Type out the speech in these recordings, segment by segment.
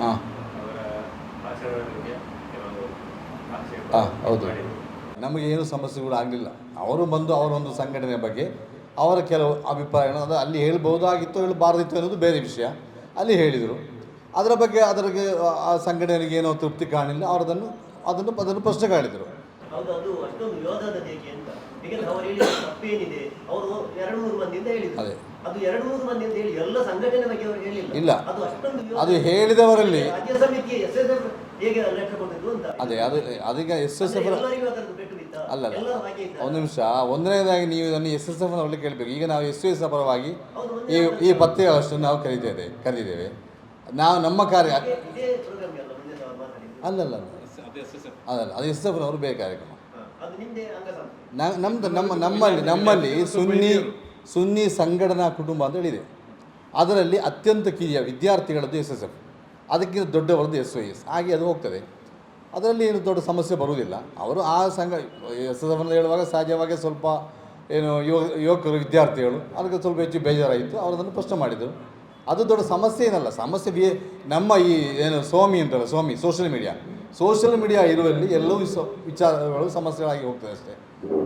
ಹಾಂ ಹಾಂ ಹೌದು. ನಮಗೇನು ಸಮಸ್ಯೆಗಳು ಆಗಲಿಲ್ಲ. ಅವರು ಬಂದು ಅವರ ಒಂದು ಸಂಘಟನೆ ಬಗ್ಗೆ, ಅವರ ಕೆಲವು ಅಭಿಪ್ರಾಯ ಅದು ಅಲ್ಲಿ ಹೇಳ್ಬೋದಾಗಿತ್ತು ಹೇಳಬಾರ್ದಿತ್ತು ಅನ್ನೋದು ಬೇರೆ ವಿಷಯ. ಅಲ್ಲಿ ಹೇಳಿದರು. ಅದರ ಬಗ್ಗೆ, ಅದರಿಗೆ, ಆ- ಆ ಸಂಘಟನೆಗೆ ಏನೋ ತೃಪ್ತಿ ಕಾಣಲಿಲ್ಲ. ಅವರದನ್ನು, ಅದನ್ನು ಅದನ್ನು ಪ್ರಶ್ನೆ ಕಾಣಿದರು ಹೌದು ಅದು ಅಷ್ಟೊಂದು ಏಕೆ ಅಂತ. ಯಾಕಂದ್ರೆ ಅವರು ಹೇಳಿದ ತಪ್ಪೇನಿದೆ. ಅವರು ಎರಡು ಮಂದಿ ಅಂತ ಹೇಳಿದ್ರು. ಅದೇ. ಎರಡು ನೂರು ಮಂದಿ ಅಂತ ಹೇಳಿ ಎಲ್ಲ ಸಂಘಟನೆ ಬಗ್ಗೆ ಅವರು ಹೇಳಿಲ್ಲ. ಇಲ್ಲ. ಅದು ಅಷ್ಟೊಂದು ಅದು ಹೇಳಿದವರಲ್ಲಿ ರಾಜ್ಯ ಸಮಿತಿ ಎಸ್ ಎಸ್ ಎಫ್ ಹೇಗೆ ಲೆಕ್ಕ ಕೊಟ್ಟಿದ್ರು ಅಂತ. ಅದೇ ಅದು ಅದೀಗ ಎಸ್ ಎಸ್ ಎಫ್ ಎಲ್ಲರಿಗೂ ಅದರದ್ದು ಪೆಟ್ಟು ಬಿತ್ತಾ? ಅಲ್ಲ ಒಂದು ನಿಮಿಷ. ಒಂದನೇದಾಗಿ ನೀವು ಇದನ್ನು ಎಸ್ ಎಸ್ ಎಫ್ ಅವರಲ್ಲಿ ಕೇಳಬೇಕು. ಈಗ ನಾವು ಎಸ್ ಎಸ್ ಪರವಾಗಿ ಈ ಈ ಪತ್ರಿಕಾಗೋಷ್ಠಿಯನ್ನು ನಾವು ಕರೀತೇವೆ ಕರೀತೇವೆ. ನಾವು ನಮ್ಮ ಕಾರ್ಯ ಅಲ್ಲಲ್ಲ ಅದಲ್ಲ ಅದು ಎಸ್ ಎಫ್ ಅವರು ಬೇರೆ ಕಾರ್ಯಕ್ರಮ. ನಿಮ್ದೇ ನಮ್ದು ನಮ್ಮ ನಮ್ಮಲ್ಲಿ ನಮ್ಮಲ್ಲಿ ಸುನ್ನಿ ಸುನ್ನಿ ಸಂಘಟನಾ ಕುಟುಂಬ ಅಂತ ಹೇಳಿದೆ. ಅದರಲ್ಲಿ ಅತ್ಯಂತ ಕಿರಿಯ ವಿದ್ಯಾರ್ಥಿಗಳದ್ದು ಎಸ್ ಎಸ್ ಎಫ್. ಅದಕ್ಕಿಂತ ದೊಡ್ಡವರದ್ದು ಎಸ್ ಒ ಎಸ್. ಹಾಗೆ ಅದು ಹೋಗ್ತದೆ. ಅದರಲ್ಲಿ ಏನು ದೊಡ್ಡ ಸಮಸ್ಯೆ ಬರುವುದಿಲ್ಲ. ಅವರು ಆ ಸಂಘ ಎಸ್ ಎಸ್ ಎಫ್ ಅಂತ ಹೇಳುವಾಗ ಸಹಜವಾಗಿ ಸ್ವಲ್ಪ ಏನು ಯುವ ಯುವಕರು ವಿದ್ಯಾರ್ಥಿಗಳು ಅದಕ್ಕೆ ಸ್ವಲ್ಪ ಹೆಚ್ಚು ಬೇಜಾರಾಯಿತು. ಅವರು ಅದನ್ನು ಪ್ರಶ್ನೆ ಮಾಡಿದರು. ಅದು ದೊಡ್ಡ ಸಮಸ್ಯೆ ಏನಲ್ಲ. ಸಮಸ್ಯೆ ಬಿ ನಮ್ಮ ಈ ಏನು ಸ್ವಾಮಿ ಅಂತಲ್ಲ ಸ್ವಾಮಿ ಸೋಷಿಯಲ್ ಮೀಡಿಯಾ ಸೋಷಿಯಲ್ ಮೀಡಿಯಾ ಇರುವಲ್ಲಿ ಎಲ್ಲವೂ ವಿಚಾರಗಳು ಸಮಸ್ಯೆಗಳಾಗಿ ಹೋಗ್ತದೆ ಅಷ್ಟೇ.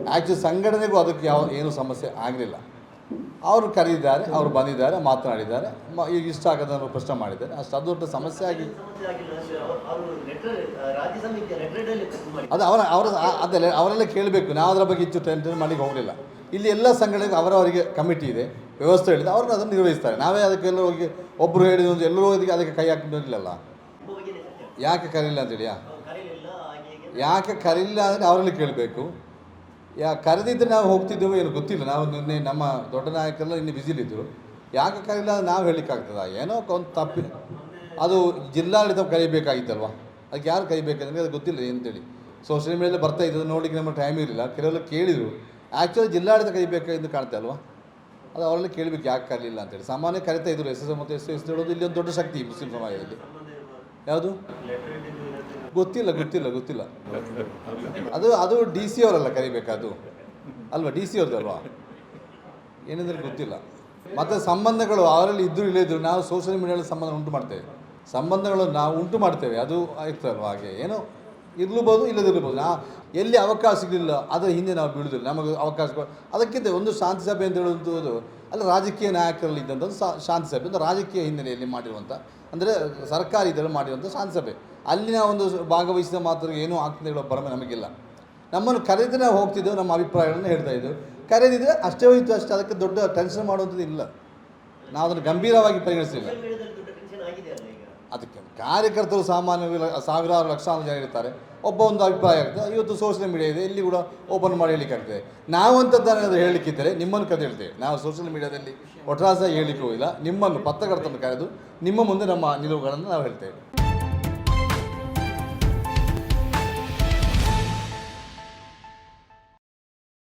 ಆ್ಯಕ್ಚುಲಿ ಸಂಘಟನೆಗೂ ಅದಕ್ಕೆ ಯಾವ, ಏನು ಸಮಸ್ಯೆ ಆಗಲಿಲ್ಲ. ಅವರು ಕರೆದಿದ್ದಾರೆ ಅವರು ಬಂದಿದ್ದಾರೆ, ಮಾತನಾಡಿದ್ದಾರೆ, ಮ- ಈಗ ಇಷ್ಟ ಆಗದನ್ನು ಪ್ರಶ್ನೆ ಮಾಡಿದ್ದಾರೆ. ಅಷ್ಟು ಅದು ದೊಡ್ಡ ಸಮಸ್ಯೆ ಆಗಿ ಅದು ಅವರ ಅವರ ಅದೆಲ್ಲ, ಅವರೆಲ್ಲ ಕೇಳಬೇಕು. ನಾವು ಅದರ ಬಗ್ಗೆ ಹೆಚ್ಚು ಟೆನ್ಷನ್ ಮಾಡಲಿಕ್ಕೆ ಹೋಗಲಿಲ್ಲ. ಇಲ್ಲಿ ಎಲ್ಲ ಸಂಘಟನೆಗೆ ಅವರವರಿಗೆ ಕಮಿಟಿ ಇದೆ, ವ್ಯವಸ್ಥೆ ಹೇಳಿದೆ. ಅವರು ಅದನ್ನು ನಿರ್ವಹಿಸ್ತಾರೆ. ನಾವೇ ಅದಕ್ಕೆಲ್ಲ ಹೋಗಿ ಒಬ್ಬರು ಹೇಳಿದ್ರು ಎಲ್ಲರೂ ಅದಕ್ಕೆ ಅದಕ್ಕೆ ಕೈ ಹಾಕಿರಲಿಲ್ಲ ಯಾಕೆ ಕರೀಲಿಲ್ಲ ಅಂತೇಳಿಯಾ ಯಾಕೆ ಕರೀಲಿಲ್ಲ ಅಂದರೆ ಅವರಲ್ಲಿ ಕೇಳಬೇಕು. ಯಾ ಕರೆದಿದ್ದರೆ ನಾವು ಹೋಗ್ತಿದ್ದೆವು ಏನು ಗೊತ್ತಿಲ್ಲ. ನಾವು ನಿನ್ನೆ ನಮ್ಮ ದೊಡ್ಡ ನಾಯಕರೆಲ್ಲ ಇನ್ನು ಬ್ಯುಸಿಲಿದ್ದರು ಯಾಕೆ ಕರೀಲಿಲ್ಲ ಅಂದರೆ ನಾವು ಹೇಳಲಿಕ್ಕಾಗ್ತದ? ಏನೋ ಒಂದು ತಪ್ಪಿ. ಅದು ಜಿಲ್ಲಾಡಳಿತ ಕರಿಬೇಕಾಗಿತ್ತಲ್ವ? ಅದಕ್ಕೆ ಯಾರು ಕರಿಬೇಕಂದ್ರೆ ಅದು ಗೊತ್ತಿಲ್ಲ ಅಂತೇಳಿ. ಸೋಷಿಯಲ್ ಮೀಡಿಯಲ್ಲಿ ಬರ್ತಾ ಇದ್ದದ್ದು ನೋಡಲಿಕ್ಕೆ ನಮ್ಮ ಟೈಮ್ ಇರಲಿಲ್ಲ. ಕೆಲವೆಲ್ಲ ಕೇಳಿದರು. ಆ್ಯಕ್ಚುಲಿ ಜಿಲ್ಲಾಡಳಿತ ಕರಿಬೇಕಾಗಿದ್ದು ಕಾಣ್ತಾ ಅಲ್ವಾ ಅದು ಅವರಲ್ಲಿ ಕೇಳಬೇಕು ಯಾಕೆ ಕರೀಲಿಲ್ಲ ಅಂತೇಳಿ ಸಾಮಾನ್ಯ ಕರಿತಾ ಇದ್ದರು ಎಸ್ ಎಸ್ ಮತ್ತು ಎಸ್ ಎಸ್ ಹೇಳೋದು ಇಲ್ಲಿ ಒಂದು ದೊಡ್ಡ ಶಕ್ತಿ ಮುಸ್ಲಿಂ ಸಮಾಜದಲ್ಲಿ. ಯಾವುದು? ಗೊತ್ತಿಲ್ಲ ಗೊತ್ತಿಲ್ಲ ಗೊತ್ತಿಲ್ಲ. ಅದು ಅದು ಡಿ ಸಿ ಅವರಲ್ಲ ಕರಿಬೇಕದು ಅಲ್ವಾ ಡಿ ಸಿ ಅವ್ರದ್ದು ಅಲ್ವಾ? ಏನಂದ್ರೆ ಗೊತ್ತಿಲ್ಲ. ಮತ್ತು ಸಂಬಂಧಗಳು ಅವರಲ್ಲಿ ಇದ್ದರೂ ಇಲ್ಲದಿದ್ರು ನಾವು ಸೋಷಿಯಲ್ ಮೀಡಿಯಾದಲ್ಲಿ ಸಂಬಂಧ ಉಂಟು ಮಾಡ್ತೇವೆ. ಸಂಬಂಧಗಳನ್ನು ನಾವು ಉಂಟು ಮಾಡ್ತೇವೆ. ಅದು ಆಗ್ತದಲ್ವ ಹಾಗೆ? ಏನೋ? ಇರ್ಲೂಬೋದು ಇಲ್ಲದಿರ್ಬೋದು ನಾ ಎಲ್ಲಿ ಅವಕಾಶ ಸಿಗಲಿಲ್ಲ ಅದರ ಹಿಂದೆ ನಾವು ಬೀಳುವುದಿಲ್ಲ ನಮಗೆ ಅವಕಾಶ ಅದಕ್ಕಿಂತ ಒಂದು ಶಾಂತಿ ಸಭೆ ಅಂತ ಹೇಳುವಂಥದ್ದು ಅಲ್ಲ, ರಾಜಕೀಯ ನಾಯಕರಲ್ಲಿ ಇದ್ದಂಥದ್ದು ಶಾಂತಿ ಸಭೆ, ಒಂದು ರಾಜಕೀಯ ಹಿನ್ನೆಲೆಯಲ್ಲಿ ಮಾಡಿರುವಂಥ, ಅಂದರೆ ಸರ್ಕಾರಿ ಇದರಲ್ಲಿ ಮಾಡಿರುವಂಥ ಶಾಂತಿ ಸಭೆ. ಅಲ್ಲಿನ ಒಂದು ಭಾಗವಹಿಸಿದ ಮಾತ್ರ ಏನೂ ಆಗ್ತದೆ ಹೇಳೋ ಭರಮೆ ನಮಗಿಲ್ಲ. ನಮ್ಮನ್ನು ಕರೆದಿನ ಹೋಗ್ತಿದ್ದೆವು ನಮ್ಮ ಅಭಿಪ್ರಾಯಗಳನ್ನು ಹೇಳ್ತಾ ಇದ್ದೆವು. ಕರೆದಿದ್ದರೆ ಅಷ್ಟೇ ಹೋಯಿತು ಅಷ್ಟೇ, ಅದಕ್ಕೆ ದೊಡ್ಡ ಟೆನ್ಷನ್ ಮಾಡುವಂಥದ್ದು ಇಲ್ಲ ನಾವು ಅದನ್ನು ಗಂಭೀರವಾಗಿ ಪರಿಗಣಿಸಲಿಲ್ಲ ಸೋಷಿಯಲ್ ಮೀಡಿಯಾದಲ್ಲಿ ದೊಡ್ಡ ಟೆನ್ಷನ್ ಆಗಿದೆ ಅಲ್ಲ ಈಗ ಅದಕ್ಕೆ ಕಾರ್ಯಕರ್ತರು ಸಾಮಾನ್ಯ ಸಾವಿರಾರು ಲಕ್ಷಾಂತರ ಜನ ಇರ್ತಾರೆ. ಒಬ್ಬ ಒಂದು ಅಭಿಪ್ರಾಯ ಆಗ್ತದೆ, ಇವತ್ತು ಸೋಷಿಯಲ್ ಮೀಡಿಯಾ ಇದೆ, ಇಲ್ಲಿ ಕೂಡ ಓಪನ್ ಮಾಡಿ ಹೇಳಲಿಕ್ಕಾಗ್ತದೆ ನಾವಂಥದ್ದನ್ನು ಹೇಳಲಿಕ್ಕಿದ್ದರೆ ನಿಮ್ಮನ್ನು ಕದ ಹೇಳ್ತೇವೆ. ನಾವು ಸೋಷಿಯಲ್ ಮೀಡಿಯಾದಲ್ಲಿ ಒಟ್ರಾಸ ಹೇಳಲಿಕ್ಕೆ ಹೋಗಿಲ್ಲ. ನಿಮ್ಮನ್ನು ಪತ್ರಕರ್ತರನ್ನು ಕರೆದು ನಿಮ್ಮ ಮುಂದೆ ನಮ್ಮ ನಿಲುವುಗಳನ್ನು ನಾವು ಹೇಳ್ತೇವೆ.